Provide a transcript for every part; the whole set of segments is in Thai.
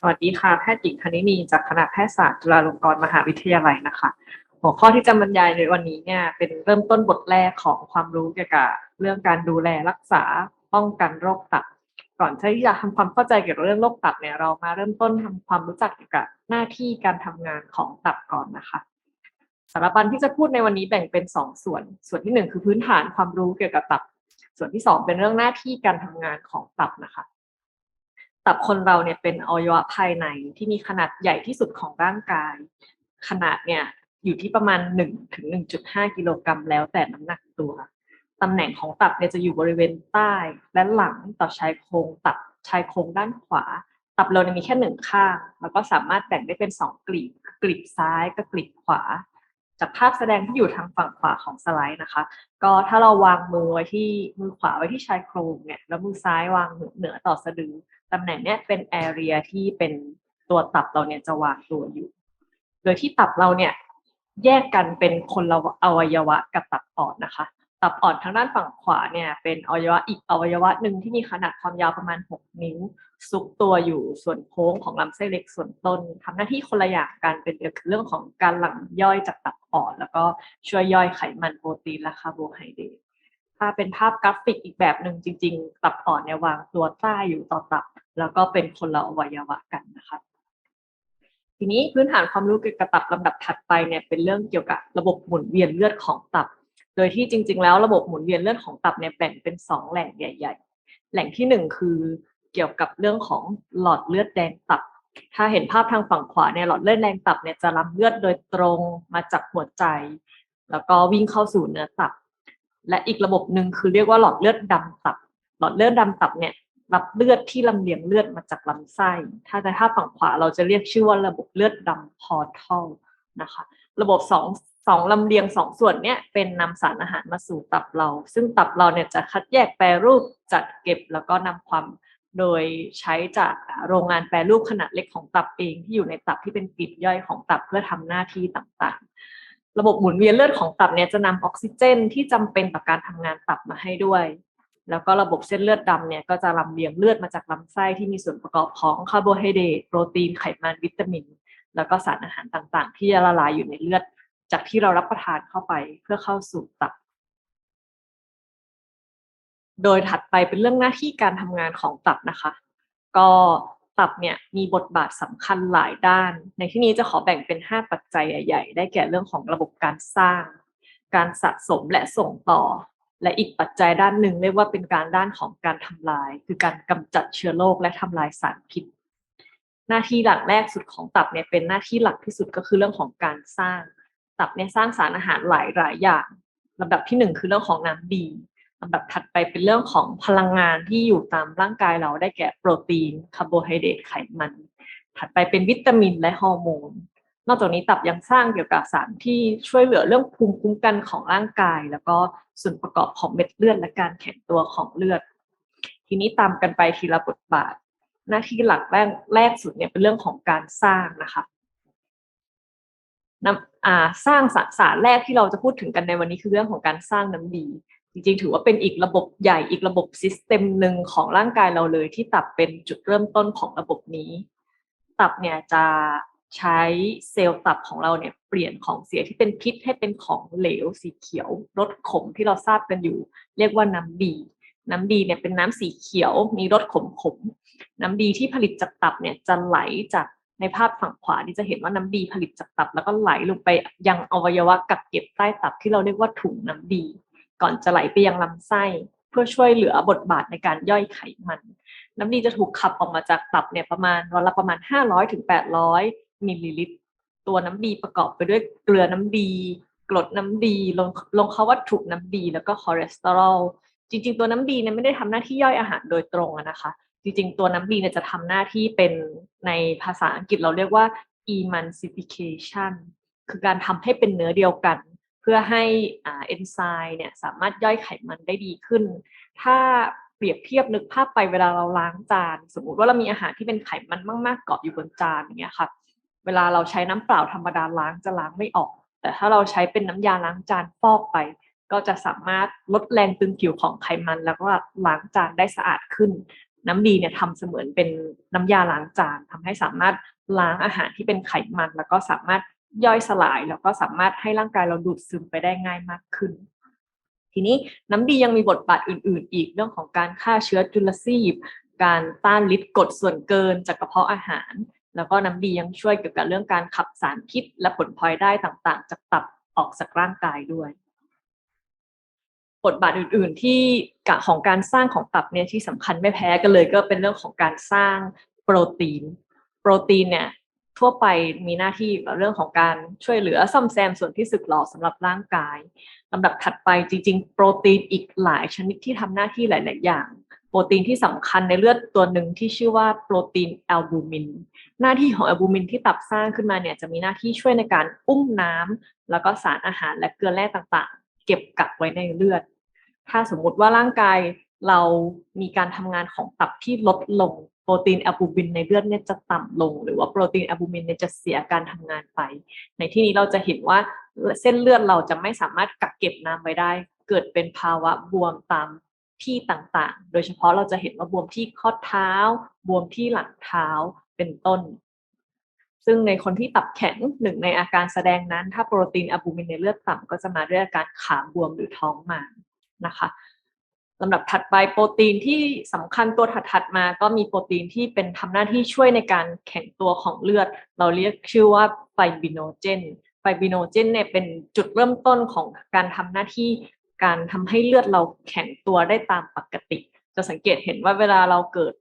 สวัสดีค่ะ แพทย์หญิงคณินีจากคณะแพทยศาสตร์จุฬาลงกรณ์มหาวิทยาลัยนะคะ หัวข้อที่จะบรรยายในวันนี้เนี่ยเป็นเริ่มต้นบทแรกของความรู้เกี่ยวกับเรื่องการดูแลรักษาป้องกันโรคตับ ก่อนที่จะทำความเข้าใจเกี่ยวกับเรื่องโรคตับเนี่ยเรามาเริ่มต้นทำความรู้จักเกี่ยวกับหน้าที่การทำงานของตับก่อนนะคะสารบัญที่จะพูดในวันนี้แบ่งเป็นสองส่วน ส่วนที่หนึ่งคือพื้นฐานความรู้เกี่ยวกับตับ ส่วนที่สองเป็นเรื่องหน้าที่การทำงานของตับนะคะ ตับคนเราเนี่ยเป็นอวัยวะภายในที่มีขนาดใหญ่ที่สุดของร่างกาย ขนาดเนี่ยอยู่ที่ประมาณ1ถึง1.5 กิโลกรัมแล้วแต่น้ำหนักตัวตำแหน่งของตับเนี่ยจะอยู่บริเวณใต้และหลังต่อชายโครงตับชายโครงด้านขวา ตับเราเนี่ยมีแค่หนึ่งข้าง แล้วก็สามารถแบ่งได้เป็นสองกลีบกลีบซ้ายกับกลีบขวา จากภาพแสดงที่อยู่ทางฝั่งขวาของสไลด์นะคะ ก็ถ้าเราวางมือไว้ที่มือขวาไว้ที่ชายโครงเนี่ยแล้วมือซ้ายวางเหนือต่อสะดือ ตำแหน่งเนี้ยเป็นแอเรียที่เป็นตัวตับเราเนี่ยจะวางตัวอยู่ โดยที่ตับเราเนี่ยแยกกันเป็นคนละอวัยวะกับตับอ่อนนะคะ ตับอ่อนทางด้านฝั่งขวาเนี่ยเป็นอวัยวะอีกอวัยวะหนึ่งที่มีขนาดความยาวประมาณ 6 นิ้ว ซุกตัวอยู่ส่วนโค้งของลำไส้เล็กส่วนต้นทำหน้าที่คนละอย่างกันเป็นเดียวกับเรื่องของการหลั่งย่อยจากตับอ่อน แล้วก็ช่วยย่อยไขมันโปรตีนและคาร์โบไฮเดรต ถ้าเป็นภาพกราฟิกอีกแบบหนึ่งจริง ๆ ตับอ่อนเนี่ยวางตัวใต้อยู่ต่อตับ แล้วก็เป็นคนละอวัยวะกันนะคะทีนี้พื้นฐานความรู้เกี่ยวกับตับลำดับถัดไปเนี่ยเป็นเรื่องเกี่ยวกับระบบหมุนเวียนเลือดของตับ โดยที่จริง ๆ แล้วระบบหมุนเวียนเลือดของตับเนี่ยแบ่งเป็นสองแหล่งใหญ่ ๆ แหล่งที่หนึ่งคือเกี่ยวกับเรื่องของหลอดเลือดแดงตับ ถ้าเห็นภาพทางฝั่งขวาเนี่ยหลอดเลือดแดงตับเนี่ยจะรับเลือดโดยตรงมาจากหัวใจ แล้วก็วิ่งเข้าสู่เนื้อตับ และอีกระบบหนึ่งคือเรียกว่าหลอดเลือดดำตับ หลอดเลือดดำตับเนี่ยรับเลือดที่ลำเลียงเลือดมาจากลำไส้ ถ้าในภาฝั่งขวาเราจะเรียกชื่อว่าระบบเลือดดำพอร์ทัลนะคะ ระบบสองสองลำเลียงสองส่วนเนี้ยเป็นนำสารอาหารมาสู่ตับเรา ซึ่งตับเราเนี่ยจะคัดแยกแปรรูปจัดเก็บแล้วก็นำความโดยใช้จากโรงงานแปรรูปขนาดเล็กของตับเองที่อยู่ในตับที่เป็นกลีบย่อยของตับเพื่อทำหน้าที่ต่างๆ ระบบหมุนเวียนเลือดของตับเนี่ยจะนำออกซิเจนที่จำเป็นต่อการทำงานตับมาให้ด้วย แล้วก็ระบบเส้นเลือดดำเนี่ยก็จะลำเลียงเลือดมาจากลำไส้ที่มีส่วนประกอบของคาร์โบไฮเดรตโปรตีนไขมันวิตามิน แล้วก็สารอาหารต่างๆ ที่จะละลายอยู่ในเลือด จากที่เรารับประทานเข้าไปเพื่อเข้าสู่ตับโดยถัดไปเป็นเรื่องหน้าที่การทำงานของตับนะคะ ก็ ตับเนี่ยมีบทบาทสำคัญหลายด้าน ในที่นี้จะขอแบ่งเป็น 5 ปัจจัยใหญ่ๆ ได้แก่เรื่องของระบบการสร้าง การสะสมและส่งต่อ และอีกปัจจัยด้านหนึ่งเรียกว่าเป็นการด้านของการทำลาย คือการกำจัดเชื้อโรคและทำลายสารพิษ หน้าที่หลักแรกสุดของตับเนี่ยเป็นหน้าที่หลักที่สุดก็คือเรื่องของการสร้าง ตับเนี่ยสร้างสารอาหารหลายหลายอย่างลำดับที่หนึ่งคือเรื่องของน้ำดี ลำดับถัดไปเป็นเรื่องของพลังงานที่อยู่ตามร่างกายเราได้แก่โปรตีนคาร์โบไฮเดรตไขมัน ถัดไปเป็นวิตามินและฮอร์โมน นอกจากนี้ตับยังสร้างเกี่ยวกับสารที่ช่วยเหลือเรื่องภูมิคุ้มกันของร่างกาย แล้วก็ส่วนประกอบของเม็ดเลือดและการแข็งตัวของเลือด ทีนี้ตามกันไปทีละบทบาท หน้าที่หลักแรกแรกสุดเนี่ยเป็นเรื่องของการสร้างนะคะน้ำสร้างสสารแรกที่เราจะพูดถึงกันในวันนี้คือเรื่องของการสร้างน้ำดี จริงๆ ถือว่าเป็นอีกระบบใหญ่อีกระบบซิสเต็มหนึ่งของร่างกายเราเลย ที่ตับเป็นจุดเริ่มต้นของระบบนี้ ตับเนี่ยจะใช้เซลล์ตับของเราเนี่ยเปลี่ยนของเสียที่เป็นพิษให้เป็นของเหลวสีเขียวรสขมที่เราทราบกันอยู่ เรียกว่าน้ำดีน้ำดีเนี่ยเป็นน้ำสีเขียวมีรสขมขมน้ำดีที่ผลิตจากตับเนี่ยจะไหลจากในภาพฝั่งขวาที่จะเห็นว่าน้ำดีผลิตจากตับ แล้วก็ไหลลงไปยังอวัยวะกักเก็บใต้ตับที่เราเรียกว่าถุงน้ำดี ก่อนจะไหลไปยังลำไส้ เพื่อช่วยเหลือบทบาทในการย่อยไขมัน น้ำดีจะถูกขับออกมาจากตับเนี่ยประมาณวันละประมาณ 500ถึง800มิลลิลิตร ตัวน้ำดีประกอบไปด้วยเกลือน้ำดี กรดน้ำดีลงลงเขาวัตถุน้ำดี แล้วก็คอเลสเตอรอลจริง ๆ ตัวน้ำดีเนี่ยไม่ได้ทำหน้าที่ย่อยอาหารโดยตรงนะคะจริงๆ ตัวน้ำดีเนี่ยจะทำหน้าที่เป็นในภาษาอังกฤษเราเรียกว่า emulsification คือการทำให้เป็นเนื้อเดียวกัน พื่อให้เอนไซม์เนี่ยสามารถย่อยไขมันได้ดีขึ้น ถ้าเปรียบเทียบนึกภาพไปเวลาเราล้างจาน สมมุติว่าเรามีอาหารที่เป็นไขมันมากๆเกาะอยู่บนจานอย่างเงี้ยค่ะ เวลาเราใช้น้ำเปล่าธรรมดาล้างจะล้างไม่ออก แต่ถ้าเราใช้เป็นน้ำยาล้างจานฟอกไป ก็จะสามารถลดแรงตึงผิวของไขมัน แล้วก็ล้างจานได้สะอาดขึ้น น้ำดีเนี่ยทำเสมือนเป็นน้ำยาล้างจานทำให้สามารถล้างอาหารที่เป็นไขมัน แล้วก็สามารถ ย่อยสลาย แล้วก็สามารถให้ร่างกายเราดูดซึมไปได้ง่ายมากขึ้น ทีนี้น้ำดียังมีบทบาทอื่น ๆ อีกเรื่องของการฆ่าเชื้อจุลทรีย์การต้านฤทธิ์กรดส่วนเกินจากกระเพาะอาหาร แล้วก็น้ำดียังช่วยเกี่ยวกับเรื่องการขับสารพิษ และผลพลอยได้ต่างๆ จากตับออกจากร่างกายด้วยบทบาทอื่น ๆ ที่กะของการสร้างของตับเนี่ยที่สำคัญไม่แพ้กันเลยก็เป็นเรื่องของการสร้างโปรตีน โปรตีนเนี่ย ทั่วไปมีหน้าที่เรื่องของการช่วยเหลือซ่อมแซมส่วนที่สึกหรอสำหรับร่างกายลำดับถัดไปจริง ๆ โปรตีนอีกหลายชนิดที่ทำหน้าที่หลาย ๆ อย่าง โปรตีนที่สำคัญในเลือดตัวหนึ่งที่ชื่อว่าโปรตีนแอลบูมิน หน้าที่ของแอลบูมินที่ตับสร้างขึ้นมาเนี่ยจะมีหน้าที่ช่วยในการอุ้มน้ำแล้วก็สารอาหารและเกลือแร่ต่างๆ เก็บกักไว้ในเลือด ถ้าสมมุติว่าร่างกายเรามีการทำงานของตับที่ลดลง โปรตีนแอลบูมินในเลือดเนี่ยจะต่ำลง หรือว่าโปรตีนแอลบูมินเนี่ยจะเสียการทำงานไป ในที่นี้เราจะเห็นว่าเส้นเลือดเราจะไม่สามารถกักเก็บน้ำไว้ได้ เกิดเป็นภาวะบวมตามที่ต่างๆ โดยเฉพาะเราจะเห็นว่าบวมที่ข้อเท้า บวมที่หลังเท้าเป็นต้น ซึ่งในคนที่ตับแข็งหนึ่งในอาการแสดงนั้น ถ้าโปรตีนแอลบูมินในเลือดต่ำก็จะมาด้วยอาการขาบวมหรือท้องมานะคะ ลำดับถัดไปโปรตีนที่สำคัญตัวถัดๆมา ก็มีโปรตีนที่เป็นทำหน้าที่ช่วยในการแข็งตัวของเลือด เราเรียกชื่อว่าไฟบิโนเจน ไฟบิโนเจนเนี่ยเป็นจุดเริ่มต้นของการทำหน้าที่การทำให้เลือดเราแข็งตัวได้ตามปกติ จะสังเกตเห็นว่าเวลาเราเกิด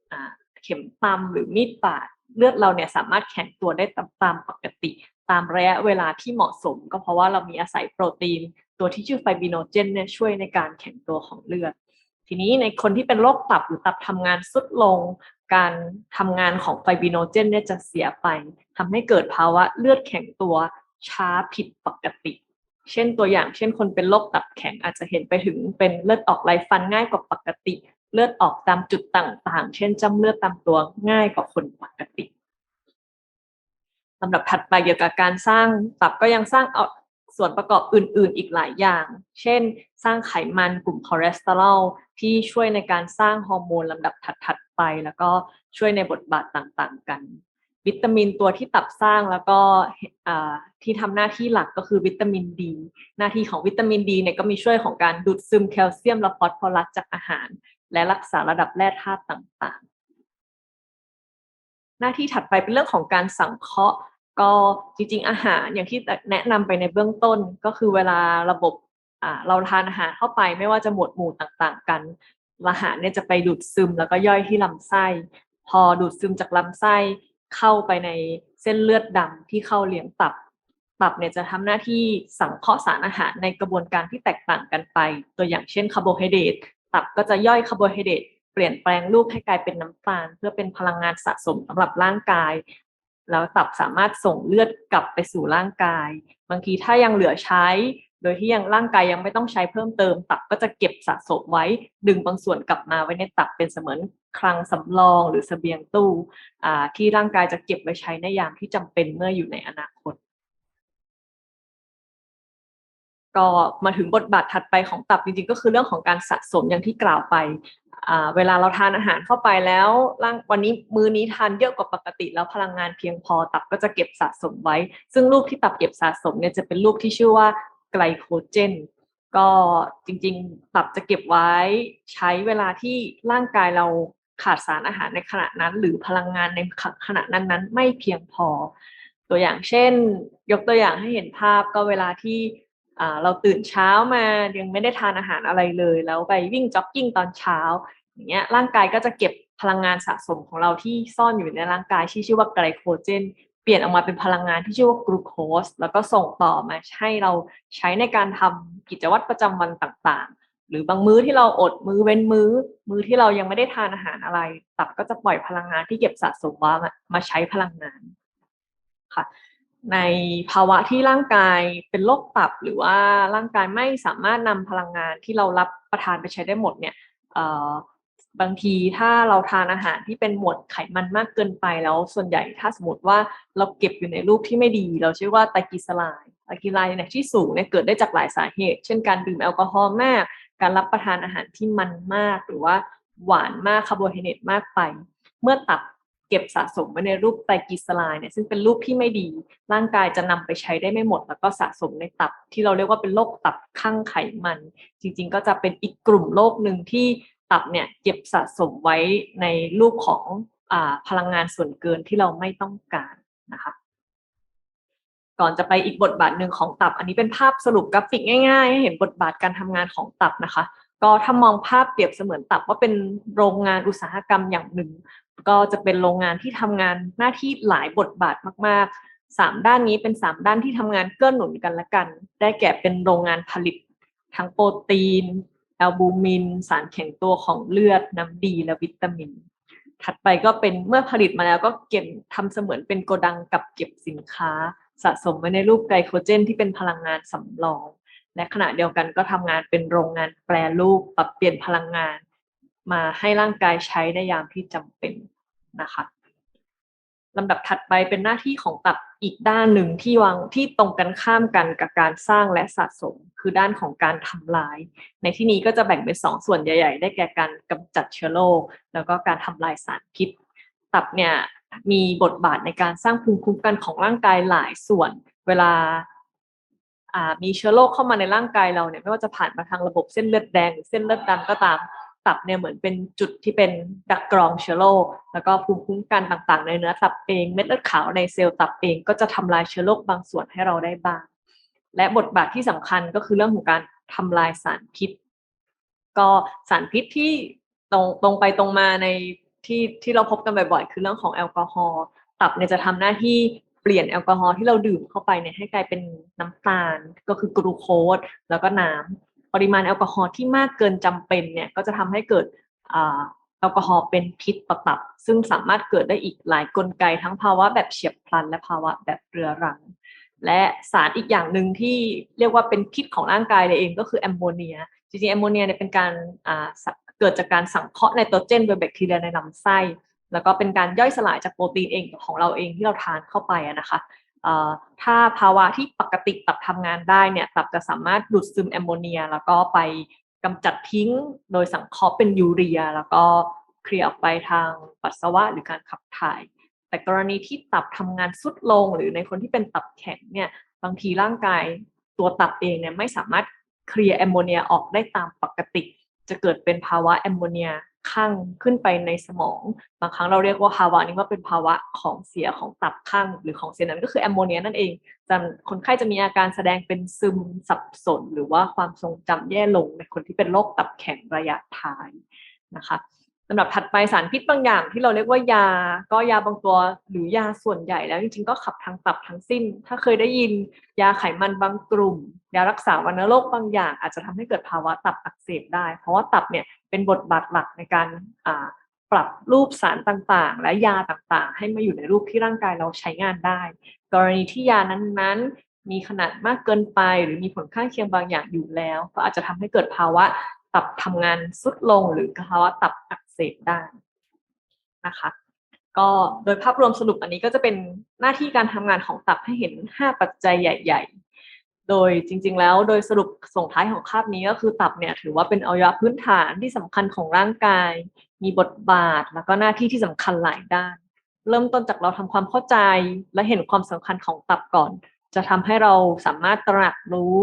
เข็มตำหรือมีดบาดเลือดเราเนี่ยสามารถแข็งตัวได้ตามปกติ ตามระยะเวลาที่เหมาะสม ก็เพราะว่าเรามีอาศัยโปรตีน ตัวที่ชื่อไฟบิโนเจนเนี่ยช่วยในการแข็งตัวของเลือด ทีนี้ในคนที่เป็นโรคตับหรือตับทำงานสุดลง การทำงานของไฟบิโนเจนเนี่ยจะเสียไปทำให้เกิดภาวะเลือดแข็งตัวช้าผิดปกติ เช่นตัวอย่าง เช่นคนเป็นโรคตับแข็งอาจจะเห็นไปถึงเป็นเลือดออกไหลฟันง่ายกว่าปกติ เลือดออกตามจุดต่างๆ เช่นจ้ำเลือดตามตัวง่ายกว่าคนปกติลำดับถัดไปเกี่ยวกับการสร้างตับก็ยังสร้างเอา ส่วนประกอบอื่น ๆ อีกหลายอย่าง เช่น สร้างไขมันกลุ่มคอเลสเตอรอลที่ช่วยในการสร้างฮอร์โมนลำดับถัด ๆ ไป แล้วก็ช่วยในบทบาทต่าง ๆ กัน วิตามินตัวที่ตับสร้างแล้วก็ที่ทำหน้าที่หลักก็คือวิตามินดี หน้าที่ของวิตามินดีเนี่ยก็มีช่วยของการดูดซึมแคลเซียมและฟอสฟอรัสจากอาหาร และรักษาระดับแร่ธาตุต่าง ๆ หน้าที่ถัดไปเป็นเรื่องของการสังเคราะห์ ก็จริงๆอาหารอย่างที่แนะนำไปในเบื้องต้นก็คือเวลาระบบเราทานอาหารเข้าไปไม่ว่าจะหมวดหมู่ต่างๆ กันอาหารเนี่ยจะไปดูดซึมแล้วก็ย่อยที่ลำไส้ พอดูดซึมจากลำไส้เข้าไปในเส้นเลือดดำที่เข้าเลี้ยงตับ ตับเนี่ยจะทำหน้าที่สังเคราะห์สารอาหารในกระบวนการที่แตกต่างกันไป ตัวอย่างเช่นคาร์โบไฮเดรตตับก็จะย่อยคาร์โบไฮเดรตเปลี่ยนแปลงรูปให้กลายเป็นน้ำตาล เพื่อเป็นพลังงานสะสมสำหรับร่างกาย แล้วตับสามารถส่งเลือดกลับไปสู่ร่างกาย บางทีถ้ายังเหลือใช้ โดยที่ยังร่างกายยังไม่ต้องใช้เพิ่มเติม ตับก็จะเก็บสะสมไว้ ดึงบางส่วนกลับมาไว้ในตับเป็นเสมือนคลังสำรองหรือสเสบียงตู้ที่ร่างกายจะเก็บไว้ใช้ในยามที่จำเป็นเมื่ออยู่ในอนาคต ก็มาถึงบทบาทถัดไปของตับจริงๆ ก็คือเรื่องของการสะสมอย่างที่กล่าวไปเวลาเราทานอาหารเข้าไปแล้วร่างวันนี้มื้อนี้ทานเยอะกว่าปกติ แล้วพลังงานเพียงพอตับก็จะเก็บสะสมไว้ ซึ่งรูปที่ตับเก็บสะสมเนี่ยจะเป็นรูปที่ชื่อว่าไกลโคเจนก็จริงๆ ตับจะเก็บไว้ใช้เวลาที่ร่างกายเราขาดสารอาหารในขณะนั้น หรือพลังงานในขณะนั้นๆ ไม่เพียงพอ ตัวอย่างเช่น ยกตัวอย่างให้เห็นภาพก็เวลาที่ เราตื่นเช้ามายังไม่ได้ทานอาหารอะไรเลย แล้วไปวิ่งจ็อกกิ้งตอนเช้าอย่างเงี้ยร่างกายก็จะเก็บพลังงานสะสมของเราที่ซ่อนอยู่ในร่างกายที่ชื่อว่าไกลโคเจนเปลี่ยนออกมาเป็นพลังงานที่ชื่อว่ากลูโคสแล้วก็ส่งต่อมาให้เราใช้ในการทำกิจวัตรประจำวันต่างๆ หรือบางมื้อที่เราอดมื้อเว้นมื้อ มื้อที่เรายังไม่ได้ทานอาหารอะไร ตับก็จะปล่อยพลังงานที่เก็บสะสมว่ามาใช้พลังงานค่ะ ในภาวะที่ร่างกายเป็นโรคตับ หรือว่าร่างกายไม่สามารถนำพลังงานที่เรารับประทานไปใช้ได้หมดเนี่ยบางทีถ้าเราทานอาหารที่เป็นหมวดไขมันมากเกินไปแล้วส่วนใหญ่ถ้าสมมติว่าเราเก็บอยู่ในรูปที่ไม่ดี เราเชื่อว่าไตรกิสลายไตรกิลายเนี่ที่สูงเนี่ยเกิดได้จากหลายสาเหตุ เช่นการดื่มแอลกอฮอล์มาก การรับประทานอาหารที่มันมาก หรือว่าหวานมากคาร์โบไฮเดรตมากไป เมื่อตับ ก็บสะสมไว้ในรูปไตรกลีเซอไรด์เนี่ยซึ่งเป็นรูปที่ไม่ดี ร่างกายจะนำไปใช้ได้ไม่หมด แล้วก็สะสมในตับที่เราเรียกว่าเป็นโรคตับข้างไขมัน จริง ๆ ก็จะเป็นอีกกลุ่มโรคหนึ่งที่ตับเนี่ยเก็บสะสมไว้ในรูปของอพลังงานส่วนเกินที่เราไม่ต้องการนะคะก่อนจะไปอีกบทบาทหนึ่งของตับ อันนี้เป็นภาพสรุปกราฟิกง่ายๆให้เห็นบทบาทการทำงานของตับนะคะ ก็ถ้ามองภาพเปรียบเสมือนตับว่าเป็นโรงงานอุตสาหกรรมอย่างหนึ่ง ก็จะเป็นโรงงานที่ทำงานหน้าที่หลายบทบาทมากๆสามด้านนี้เป็นสามด้านที่ทำงานเกื้อหนุนกันและกัน ได้แก่เป็นโรงงานผลิต ทั้งโปรตีนแอลบูมิน สารแข็งตัวของเลือดน้ำดีและวิตามิน ถัดไปก็เป็นเมื่อผลิตมาแล้วก็เก็บทำเสมือนเป็นโกดังกับเก็บสินค้า สะสมไว้ในรูปไกลโคเจน ที่เป็นพลังงานสำรอง และขณะเดียวกันก็ทำงานเป็นโรงงานแปรรูปปรับเปลี่ยนพลังงาน มาให้ร่างกายใช้ในยามที่จำเป็นนะคะลำดับถัดไปเป็นหน้าที่ของตับอีกด้านหนึ่งที่วางที่ตรงกันข้ามกันกับการสร้างและสะสม คือด้านของการทำลาย ในที่นี้ก็จะแบ่งเป็นสองส่วนใหญ่ ๆ ได้แก่การกำจัดเชื้อโรคแล้วก็การทำลายสารพิษ ตับเนี่ยมีบทบาทในการสร้างภูมิคุ้มกันของร่างกายหลายส่วน เวลาอ่ามีเชื้อโรคเข้ามาในร่างกายเราเนี่ยไม่ว่าจะผ่านมาทางระบบเส้นเลือดแดงหรือเส้นเลือดดำก็ตาม ตับเนี่ยเหมือนเป็นจุดที่เป็นดักกรองเชื้อโรคแล้วก็ภูมิคุ้มกันต่างๆ ในเนื้อตับเองเม็ดเลือดขาวในเซลล์ตับเองก็จะทำลายเชื้อโรคบางส่วนให้เราได้บ้าง และบทบาทที่สำคัญก็คือเรื่องของการทำลายสารพิษ ก็สารพิษที่ตรงตรงไปตรงมาในที่ที่เราพบกันบ่อยๆ คือเรื่องของแอลกอฮอล์ตับเนี่ยจะทำหน้าที่เปลี่ยนแอลกอฮอล์ที่เราดื่มเข้าไปเนี่ยให้กลายเป็นน้ำตาลก็คือกรูโคสแล้วก็น้ำ ปริมาณแอลกอฮอล์ที่มากเกินจำเป็นเนี่ยก็จะทำให้เกิดอแอลกอฮอล์เป็นพิษต่อตับ ซึ่งสามารถเกิดได้อีกหลายกลไกทั้งภาวะแบบเฉียบพลัน และภาวะแบบเรื้อรัง และสารอีกอย่างหนึ่งที่เรียกว่าเป็นพิษของร่างกายเลยเองก็คือแอมโมเนียจริงๆแอมโมเนียเนี่ยเป็นการเกิดจากการสังเคราะห์ไนโตรเจนโดยแบคทีเรียในลำไส้ แล้วก็เป็นการย่อยสลายจากโปรตีนเองของเราเองที่เราทานเข้าไปนะคะ ถ้าภาวะที่ปกติตับทำงานได้เนี่ยตับจะสามารถดูดซึมแอมโมเนีย แล้วก็ไปกำจัดทิ้งโดยสังเคราะห์เป็นยูเรีย แล้วก็เคลียร์ออกไปทางปัสสาวะหรือการขับถ่าย แต่กรณีที่ตับทำงานสุดลง หรือในคนที่เป็นตับแข็งเนี่ยบางทีร่างกายตัวตับเองเนี่ยไม่สามารถเคลียร์แอมโมเนียออกได้ตามปกติ จะเกิดเป็นภาวะแอมโมเนีย ข้างขึ้นไปในสมอง บางครั้งเราเรียกว่าภาวะนี้ว่าเป็นภาวะของเสียของตับข้างหรือของเสียนั้นก็คือแอมโมเนียนั่นเองจะคนไข้จะมีอาการแสดงเป็นซึมสับสน หรือว่าความทรงจำแย่ลงในคนที่เป็นโรคตับแข็งระยะท้ายนะคะ สำหรับถัดไปสารพิษบางอย่างที่เราเรียกว่ายา ก็ยาบางตัวหรือยาส่วนใหญ่แล้วจริงๆก็ขับทางตับทั้งสิ้น ถ้าเคยได้ยินยาไขมันบางกลุ่ม ยารักษาวัณโรคบางอย่าง อาจจะทำให้เกิดภาวะตับอักเสบได้ เพราะว่าตับเนี่ยเป็นบทบาทหลักในการปรับรูปสารต่างๆ และยาต่างๆ ให้มาอยู่ในรูปที่ร่างกายเราใช้งานได้ กรณีที่ยานั้นๆ มีขนาดมากเกินไป หรือมีผลข้างเคียงบางอย่างอยู่แล้ว ก็อาจจะทำให้เกิดภาวะตับทำงานสุดลง หรือภาวะตับอัก เสบได้นะคะก็โดยภาพรวมสรุปอันนี้ก็จะเป็นหน้าที่การทำงานของตับให้เห็น 5 ปัจจัยใหญ่ ๆ โดยจริง ๆ แล้วโดยสรุปส่งท้ายของคาบนี้ก็คือตับเนี่ยถือว่าเป็นอวัยวะพื้นฐานที่สำคัญของร่างกาย มีบทบาทแล้วก็หน้าที่ที่สำคัญหลายด้าน เริ่มต้นจากเราทำความเข้าใจและเห็นความสำคัญของตับก่อน จะทำให้เราสามารถตระหนักรู้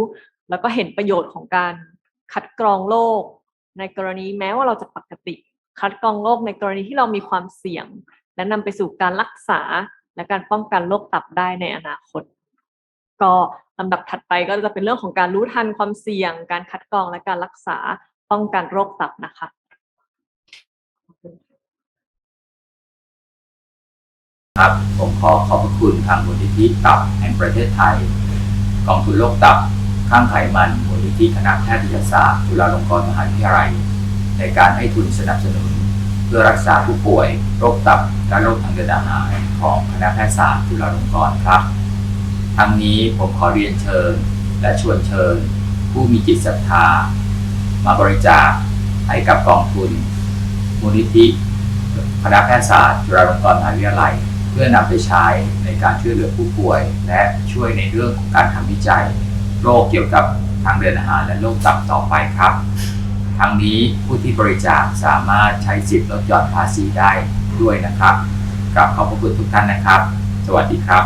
แล้วก็เห็นประโยชน์ของการคัดกรองโรคในกรณีแม้ว่าเราจะปกติ คัดกรองโรคในกรณีที่เรามีความเสี่ยง และนำไปสู่การรักษาและการป้องกันโรคตับได้ในอนาคต ก็ลำดับถัดไปก็จะเป็นเรื่องของการรู้ทันความเสี่ยง การคัดกรองและการรักษาป้องกันโรคตับนะคะครับผมขอขอบพระคุณทางมูลนิธิตับแห่งประเทศไทยกองทุนโรคตับข้างไขมันมูลนิธิคณะแพทยศาสตร์จุฬาลงกรณ์มหาวิทยาลัย ในการให้ทุนสนับสนุน เพื่อรักษาผู้ป่วย โรคตับและโรคทางเดินอาหารของคณะแพทยศาสตร์จุฬาลงกรณ์ครับ ทั้งนี้ผมขอเรียนเชิญ และชวนเชิญ ผู้มีจิตศรัทธา มาบริจาคให้กับกองทุนมูลนิธิคณะแพทยศาสตร์จุฬาลงกรณ์มหาวิทยาลัย เพื่อนำไปใช้ในการช่วยเหลือผู้ป่วย และช่วยในเรื่องของการทำวิจัย โรคเกี่ยวกับทางเดินอาหารและโรคตับต่อไปครับ ทั้งนี้ผู้ที่บริจาคสามารถใช้สิทธิ์ลดหย่อนภาษีได้ด้วยนะครับกับขอบพระคุณทุกท่านนะครับ สวัสดีครับ